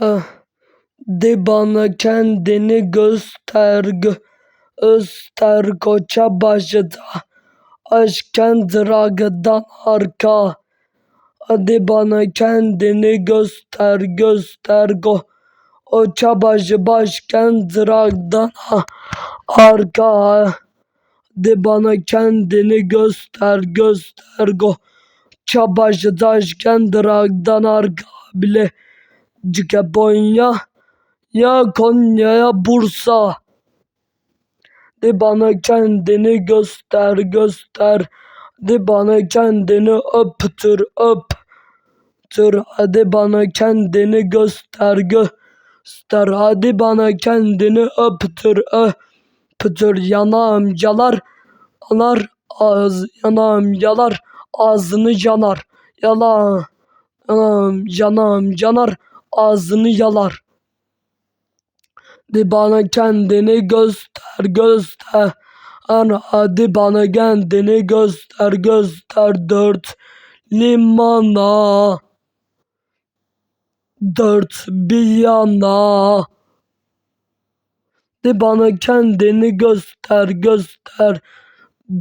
Ah, De bana kendini göster göster koça başta aşkın dragdan arka Hadi bana kendini göster göster go o çabacı başken dragdan arka. De bana kendini göster göster go çabacı taşken dragdan arka bile Cike Konya ya Bursa. De bana kendini göster göster. De bana kendini öptür öptür. Hadi bana kendini göster göster. Hadi bana kendini öptür öptür. Yanağım yalar yalar ağız yanağım yalar ağzını yanar. Yalan yanağım yanağım yanar ağzını yalar. De bana kendini göster göster. Hadi bana kendini göster göster. Dört limana. Dört bir yana. De bana kendini göster göster